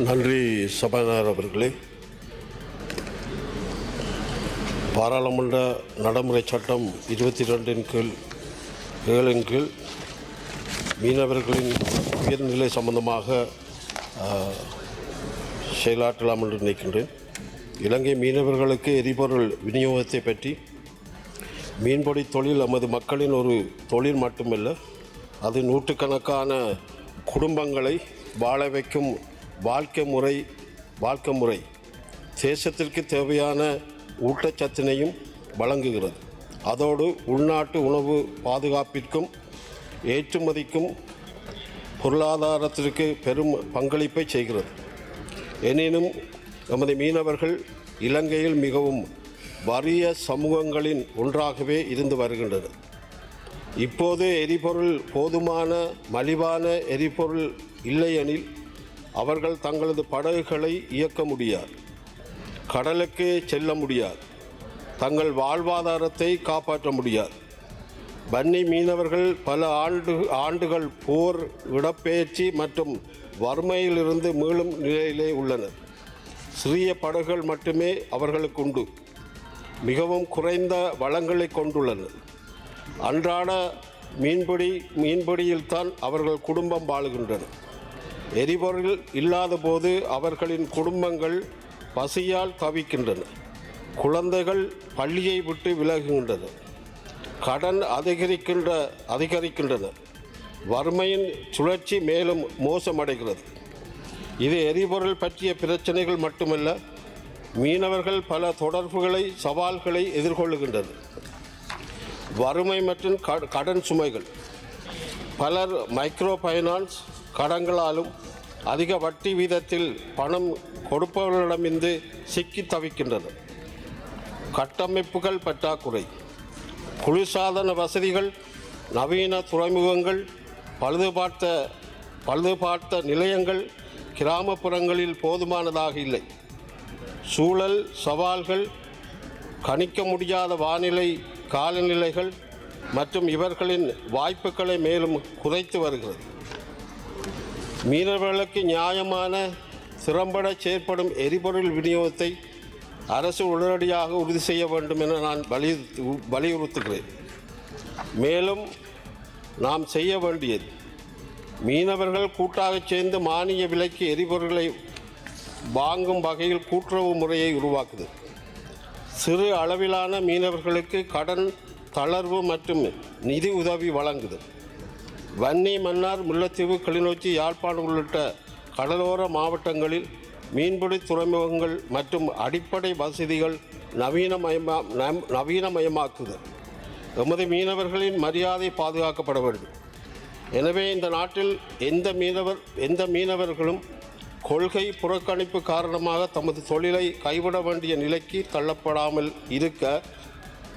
நன்றி சபாநாயகர் அவர்களே. பாராளுமன்ற நடைமுறை சட்டம் இருபத்தி ரெண்டின் கீழ் ஏழின் கீழ் மீனவர்களின் உயர்நிலை சம்பந்தமாக செயலாற்றலாம் என்று நினைக்கின்றேன். இலங்கை மீனவர்களுக்கு எரிபொருள் விநியோகத்தை பற்றி மீன்பிடி தொழில் நமது மக்களின் ஒரு தொழில் மட்டுமல்ல அது நூற்றுக்கணக்கான குடும்பங்களை வாழ வைக்கும் வாழ்க்கை முறை வாழ்க்கை முறை தேசத்திற்கு தேவையான ஊட்டச்சத்தினையும் வழங்குகிறது. அதோடு உள்நாட்டு உணவு பாதுகாப்பிற்கும் ஏற்றுமதிக்கும் பொருளாதாரத்திற்கு பெரும் பங்களிப்பை செய்கிறது. எனினும் நமது மீனவர்கள் இலங்கையில் மிகவும் வறிய சமூகங்களின் ஒன்றாகவே இருந்து வருகின்றனர். இப்போது எரிபொருள் போதுமான மலிவான எரிபொருள் இல்லையெனில் அவர்கள் தங்களது படகுகளை இயக்க முடியாது. கடலுக்கு செல்ல முடியாது. தங்கள் வாழ்வாதாரத்தை காப்பாற்ற முடியாது. வன்னி மீனவர்கள் பல ஆண்டு ஆண்டுகள் போர் இடப்பெயர்ச்சி மற்றும் வறுமையிலிருந்து மீளும் நிலையிலே உள்ளனர். சிறிய படகுகள் மட்டுமே அவர்களுக்கு உண்டு. மிகவும் குறைந்த வளங்களை கொண்டுள்ளனர். அன்றாட மீன்பிடி மீன்பிடியில்தான் அவர்கள் குடும்பம் வாழுகின்றனர். எரிபொருள் இல்லாத போது அவர்களின் குடும்பங்கள் பசியால் தவிக்கின்றன. குழந்தைகள் பள்ளியை விட்டு விலகுகின்றன கடன் அதிகரிக்கின்ற அதிகரிக்கின்றன வறுமையின் சுழற்சி மேலும் மோசமடைகிறது. இது எரிபொருள் பற்றிய பிரச்சனைகள் மட்டுமல்ல மீனவர்கள் பல தொடர்புகளை சவால்களை எதிர்கொள்ளுகின்றனர் வறுமை மற்றும் கடன் சுமைகள். பலர் மைக்ரோ ஃபைனான்ஸ் கடங்களாலும் அதிக வட்டி வீதத்தில் பணம் கொடுப்பவர்களிடமிருந்து சிக்கி தவிக்கின்றது. கட்டமைப்புகள் பற்றாக்குறை குளிர்சாதன வசதிகள் நவீன துறைமுகங்கள் பழுதுபார்த்த பழுதுபார்த்த நிலையங்கள் கிராமப்புறங்களில் போதுமானதாக இல்லை. சூழல் சவால்கள் கணிக்க முடியாத வானிலை காலநிலைகள் மற்றும் இவர்களின் வாய்ப்புகளை மேலும் குறைத்து வருகிறது. மீனவர்களுக்கு நியாயமான சிறம்பட செயற்படும் எரிபொருள் விநியோகத்தை அரசு உடனடியாக உறுதி செய்ய வேண்டும் என நான் வலியுறுத்து வலியுறுத்துகிறேன். மேலும் நாம் செய்ய வேண்டியது மீனவர்கள் கூட்டாகச் சேர்ந்து மானிய விலைக்கு எரிபொருளை வாங்கும் வகையில் கூட்டுறவு முறையை உருவாக்குது. சிறு அளவிலான மீனவர்களுக்கு கடன் தளர்வு மற்றும் நிதி உதவி வழங்குது. வன்னி மன்னார் முல்லைத்தீவு கிளிநொச்சி யாழ்ப்பாணம் உள்ளிட்ட கடலோர மாவட்டங்களில் மீன்பிடி துறைமுகங்கள் மற்றும் அடிப்படை வசதிகள் நவீனமயமா நம்- நவீனமயமாக்குது. எமது மீனவர்களின் மரியாதை பாதுகாக்கப்பட வேண்டும் எனவே இந்த நாட்டில் எந்த மீனவர் எந்த மீனவர்களும் கொள்கை புறக்கணிப்பு காரணமாக தமது தொழிலை கைவிட வேண்டிய நிலைக்கு தள்ளப்படாமல் இருக்க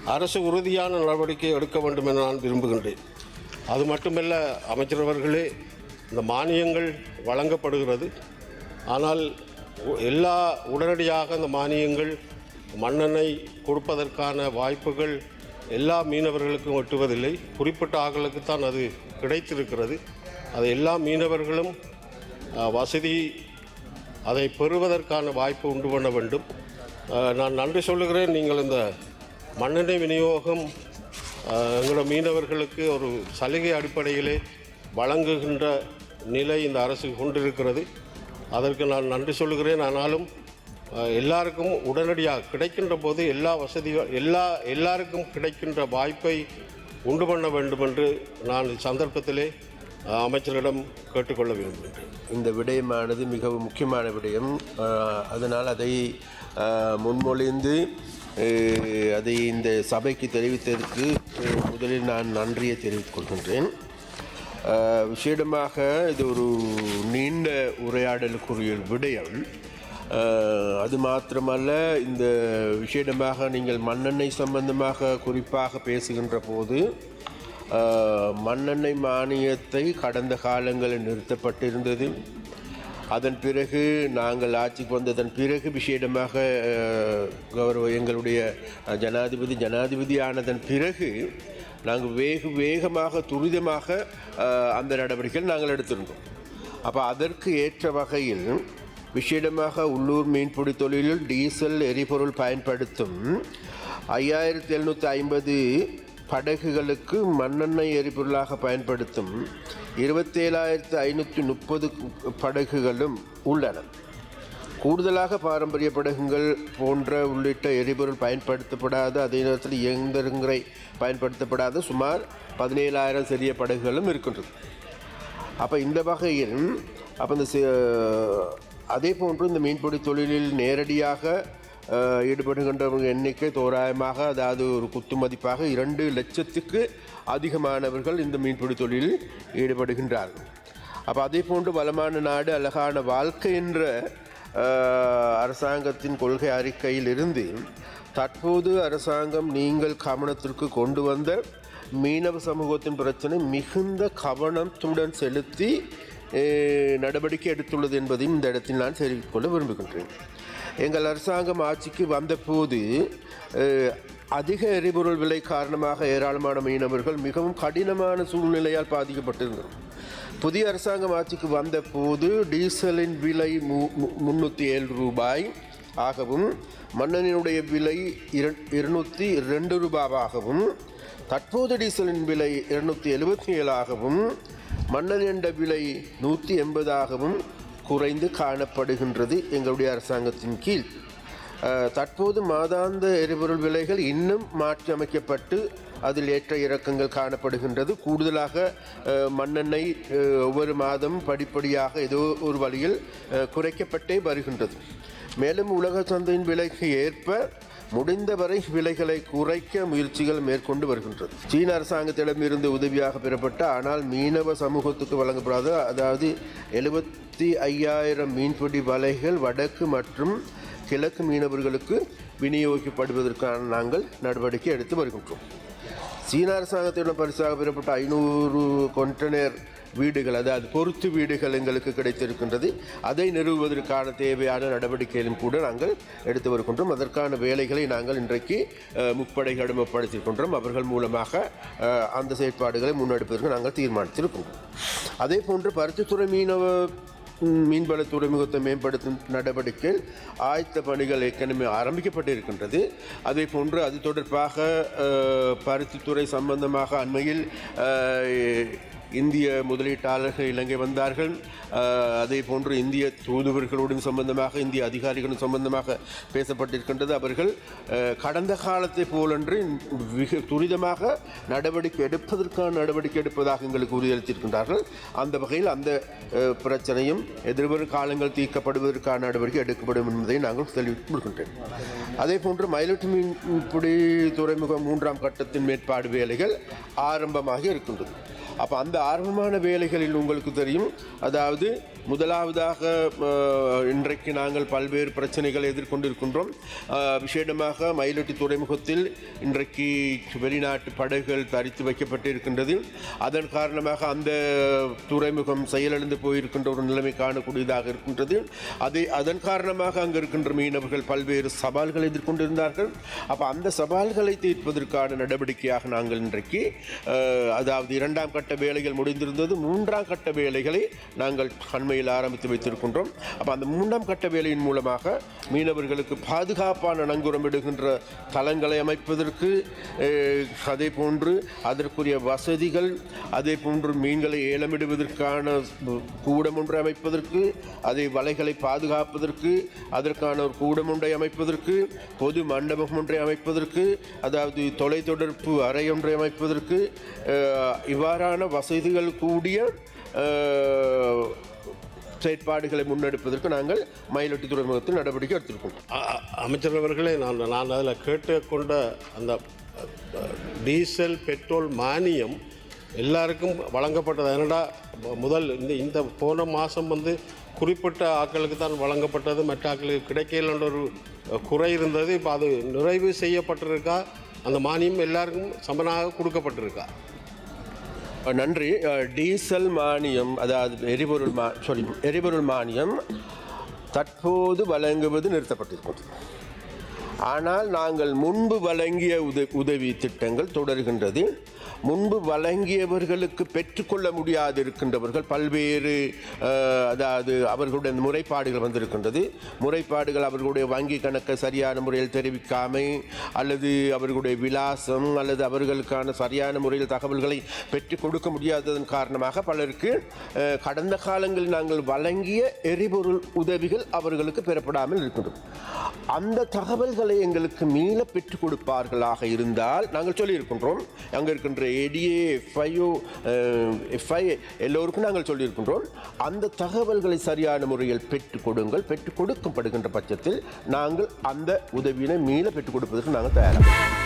அரசு உறுதியான நடவடிக்கை எடுக்க வேண்டும் என நான் விரும்புகின்றேன். அது மட்டுமல்ல அமைச்சர் அவர்களே இந்த மானியங்கள் வழங்கப்படுகிறது. ஆனால் எல்லா உடனடியாக இந்த மானியங்கள் மண்ணெண்ணை கொடுப்பதற்கான வாய்ப்புகள் எல்லா மீனவர்களுக்கும் ஒட்டுவதில்லை. குறிப்பிட்ட ஆக்களுக்குத்தான் அது கிடைத்திருக்கிறது. அது எல்லா மீனவர்களும் வசதி அதை பெறுவதற்கான வாய்ப்பு உண்டு பண்ண வேண்டும். நான் நன்றி சொல்லுகிறேன். நீங்கள் இந்த மண்ணெண்ணெய் விநியோகம் எங்களோட மீனவர்களுக்கு ஒரு சலுகை அடிப்படையிலே வழங்குகின்ற நிலை இந்த அரசு கொண்டிருக்கிறது. அதற்கு நான் நன்றி சொல்லுகிறேன். ஆனாலும் எல்லாருக்கும் உடனடியாக கிடைக்கின்ற போது எல்லா வசதிகள் எல்லா எல்லாருக்கும் கிடைக்கின்ற வாய்ப்பை உண்டு பண்ண வேண்டும் என்று நான் சந்தர்ப்பத்திலே அமைச்சரிடம் கேட்டுக்கொள்ள விரும்புகிறேன் இந்த விடயமானது மிகவும் முக்கியமான விடயம். அதனால் அதை முன்மொழிந்து அதை இந்த சபைக்கு தெரிவித்ததற்கு முதலில் நான் நன்றியை தெரிவித்துக் கொள்கின்றேன். ஆஹ், விசேடமாக இது ஒரு நீண்ட உரையாடலுக்குரிய விடயம். அது மாத்திரமல்ல இந்த விசேடமாக நீங்கள் மண்ணெண்ணெய் சம்பந்தமாக குறிப்பாக பேசுகின்ற போது மண்ணெண்ணெய் மானியத்தை கடந்த காலங்களில் நிறுத்தப்பட்டிருந்தது. அதன் பிறகு நாங்கள் ஆட்சிக்கு வந்ததன் பிறகு விசேடமாக கௌரவ எங்களுடைய ஜனாதிபதி ஜனாதிபதி ஆனதன் பிறகு நாங்கள் வேக வேகமாக துரிதமாக அந்த நடவடிக்கைகள் நாங்கள் எடுத்திருந்தோம். அப்போ அதற்கு ஏற்ற வகையில் விசேடமாக உள்ளூர் மீன்பிடி தொழிலில் டீசல் எரிபொருள் பயன்படுத்தும் ஐயாயிரத்தி எழுநூற்றி ஐம்பது படகுகளுக்கு மண்ணெண்ணெய் எரிபொருளாக பயன்படுத்தும் இருபத்தேழாயிரத்து ஐநூற்றி முப்பது படகுகளும் உள்ளன. கூடுதலாக பாரம்பரிய படகுகள் போன்ற உள்ளிட்ட எரிபொருள் பயன்படுத்தப்படாத அதே நேரத்தில் இயந்திரங்களை பயன்படுத்தப்படாத. சுமார் பதினேழாயிரம் சிறிய படகுகளும் இருக்கின்றது. அப்போ இந்த வகையில் அப்போ இந்த அதே போன்று இந்த மீன்பிடி தொழிலில் நேரடியாக ஈடுபடுகின்றவங்க எண்ணிக்கை தோராயமாக அதாவது ஒரு குத்து மதிப்பாக இரண்டு லட்சத்துக்கு அதிகமானவர்கள் இந்த மீன்பிடி தொழிலில் ஈடுபடுகின்றார்கள் அப்போ அதே போன்று வளமான நாடு அழகான வாழ்க்கை என்ற அரசாங்கத்தின் கொள்கை அறிக்கையில் இருந்து தற்போது அரசாங்கம் நீங்கள் கவனத்திற்கு கொண்டு வந்த மீனவ சமூகத்தின் பிரச்சனை மிகுந்த கவனத்துடன் செலுத்தி நடவடிக்கை எடுத்துள்ளது என்பதையும் இந்த இடத்தில் நான் தெரிவித்துக்கொள்ள விரும்புகின்றேன். எங்கள் அரசாங்கம் ஆட்சிக்கு வந்தபோது போது அதிக எரிபொருள் விலை காரணமாக ஏராளமான மீனவர்கள் மிகவும் கடினமான சூழ்நிலையால் பாதிக்கப்பட்டிருந்தோம் புதிய அரசாங்கம் ஆட்சிக்கு வந்தபோது டீசலின் விலை முன்னூற்றி ஏழு ரூபாய் ஆகவும் மன்னனினுடைய விலை இர- இருநூற்றி ரெண்டு ரூபாவாகவும் தற்போது டீசலின் விலை இருநூற்றி எழுபத்தி ஏழாகவும் மன்னன் என்ற விலை நூற்றி எண்பதாகவும் குறைந்து காணப்படுகின்றது எங்களுடைய அரசாங்கத்தின் கீழ். தற்போது மாதாந்த எரிபொருள் விலைகள் இன்னும் மாற்றியமைக்கப்பட்டு அதில் ஏற்ற இறக்கங்கள் காணப்படுகின்றது. கூடுதலாக மண்ணெண்ணெய் ஒவ்வொரு மாதம் படிப்படியாக ஏதோ ஒரு வழியில் குறைக்கப்பட்டே வருகின்றது. மேலும் உலக சந்தையின் விலைக்கு ஏற்ப முடிந்தவரை விலைகளை குறைக்க முயற்சிகள் மேற்கொண்டு வருகின்றது. சீன அரசாங்கத்திடமிருந்து உதவியாக பெறப்பட்ட ஆனால் மீனவ சமூகத்துக்கு வழங்கப்படாத அதாவது எழுபத்தி ஐயாயிரம் மீன்பிடி வலைகள் வடக்கு மற்றும் கிழக்கு மீனவர்களுக்கு விநியோகிக்கப்படுவதற்கான நாங்கள் நடவடிக்கை எடுத்து வருகின்றோம். சீன அரசாங்கத்திடம் பரிசாக பெறப்பட்ட ஐநூறு கொண்டனர் வீடுகள் அதாவது பொருத்து வீடுகள் எங்களுக்கு கிடைத்திருக்கின்றது. அதை நிறுவுவதற்கான தேவையான நடவடிக்கையிலும் கூட நாங்கள் எடுத்து வருகின்றோம். அதற்கான வேலைகளை நாங்கள் இன்றைக்கு முப்படை கடுமைப்படுத்தியிருக்கின்றோம் அவர்கள் மூலமாக அந்த செயற்பாடுகளை முன்னெடுப்பதற்கு நாங்கள் தீர்மானித்திருக்கின்றோம். அதே போன்று பருத்தித்துறை மீனவ மீன்வள துறைமுகத்தை மேம்படுத்தும் நடவடிக்கை ஆயத்த பணிகள் ஏற்கனவே ஆரம்பிக்கப்பட்டிருக்கின்றது. அதே போன்று அது தொடர்பாக பருத்தித்துறை சம்பந்தமாக அண்மையில் இந்திய முதலீட்டாளர்கள் இலங்கை வந்தார்கள். அதே போன்று இந்திய தூதுவர்களுடன் சம்பந்தமாக இந்திய அதிகாரிகளுடன் சம்பந்தமாக பேசப்பட்டிருக்கின்றது. அவர்கள் கடந்த காலத்தை போலன்று மிக துரிதமாக நடவடிக்கை எடுப்பதற்கான நடவடிக்கை எடுப்பதாக எங்களுக்கு உறுதியளித்திருக்கின்றார்கள். அந்த வகையில் அந்த பிரச்சனையும் எதிர்வரும் காலங்கள் தீர்க்கப்படுவதற்கான நடவடிக்கை எடுக்கப்படும் என்பதை நாங்கள் தெரிவிக்கின்றேன் அதே போன்று மயிலட்டு மீன்பிடி துறைமுகம் மூன்றாம் கட்டத்தின் மேற்பாடு வேலைகள் ஆரம்பமாக இருக்கின்றது. அப்போ அந்த ஆரம்பமான வேலைகளில் உங்களுக்கு தெரியும். அதாவது முதலாவதாக இன்றைக்கு நாங்கள் பல்வேறு பிரச்சனைகளை எதிர்கொண்டிருக்கின்றோம். விசேடமாக மயிலட்டி துறைமுகத்தில் இன்றைக்கு வெளிநாட்டு படகுகள் தரித்து வைக்கப்பட்டிருக்கின்றது. அதன் காரணமாக அந்த துறைமுகம் செயலிழந்து போயிருக்கின்ற ஒரு நிலைமை காணக்கூடியதாக இருக்கின்றது. அதை அதன் காரணமாக அங்கு இருக்கின்ற மீனவர்கள் பல்வேறு சவால்களை எதிர்கொண்டிருந்தார்கள். அப்போ அந்த சவால்களை தீர்ப்பதற்கான நடவடிக்கையாக நாங்கள் இன்றைக்கு அதாவது இரண்டாம் கட்ட கட்ட வேலைகள் முடிந்திருந்தது. மூன்றாம் கட்ட வேலைகளை நாங்கள் அண்மையில் ஆரம்பித்து வைத்திருக்கின்றோம். அப்போ அந்த மூன்றாம் கட்ட வேலையின் மூலமாக மீனவர்களுக்கு பாதுகாப்பான நங்கூரமிடுகின்ற தளங்களை அமைப்பதற்கு அதே போன்று அதற்குரிய வசதிகள் அதே போன்று மீன்களை ஏலமிடுவதற்கான கூடம் ஒன்றை அமைப்பதற்கு அதை வலைகளை பாதுகாப்பதற்கு அதற்கான ஒரு கூடம் ஒன்றை அமைப்பதற்கு பொது மண்டபம் ஒன்றை அமைப்பதற்கு அதாவது தொலைத்தொடர்பு அறை ஒன்றை அமைப்பதற்கு இவ்வாறான இவ்வாறான வசதிகள் கூடிய செயற்பாடுகளை முன்னெடுப்பதற்கு நாங்கள் மயிலட்டி துறைமுகத்தில் நடவடிக்கை எடுத்திருக்கோம். அமைச்சர் அவர்களே நான் நான் அதில் கேட்டுக்கொண்ட அந்த டீசல் பெட்ரோல் மானியம் எல்லாருக்கும் வழங்கப்பட்டது. என்னடா முதல் இந்த இந்த போன மாதம் வந்து குறிப்பிட்ட ஆட்களுக்கு தான் வழங்கப்பட்டது. மற்ற ஆட்களுக்கு கிடைக்கலன்ற ஒரு குறை இருந்தது. இப்போ அது நிறைவு செய்யப்பட்டிருக்கா? அந்த மானியம் எல்லாருக்கும் சமனாக கொடுக்கப்பட்டிருக்கா? நன்றி. டீசல் மானியம் அதாவது எரிபொருள் மா சாரி எரிபொருள் மானியம் தற்போது வழங்குவது நிறுத்தப்பட்டிருக்கிறது. ஆனால் நாங்கள் முன்பு வழங்கிய உத உதவி திட்டங்கள் தொடர்கின்றது. முன்பு வழங்கியவர்களுக்கு பெற்றுக்கொள்ள முடியாது இருக்கின்றவர்கள் பல்வேறு அதாவது அவர்களுடைய முறைப்பாடுகள் வந்திருக்கின்றது. முறைப்பாடுகள் அவர்களுடைய வங்கி கணக்கை சரியான முறையில் தெரிவிக்காமை அல்லது அவர்களுடைய விலாசம் அல்லது அவர்களுக்கான சரியான முறையில் தகவல்களை பெற்றுக் கொடுக்க முடியாததன் காரணமாக பலருக்கு கடந்த காலங்களில் நாங்கள் வழங்கிய எரிபொருள் உதவிகள் அவர்களுக்கு பெறப்படாமல் இருக்கின்றது. அந்த தகவல்களை எங்களுக்கு மீள பெற்றுக் கொடுப்பார்களாக இருந்தால் நாங்கள் சொல்லியிருக்கின்றோம். அங்கே இருக்கின்ற ஏடிஏ எஃப்ஐஓ எஃப்ஐ எல்லோருக்கும் நாங்கள் சொல்லியிருக்கின்றோம். அந்த தகவல்களை சரியான முறையில் பெற்றுக் கொடுங்கள். பெற்றுக் கொடுக்கப்படுகின்ற பட்சத்தில் நாங்கள் அந்த உதவியினை மீள பெற்றுக் கொடுப்பதற்கு நாங்கள் தயாராக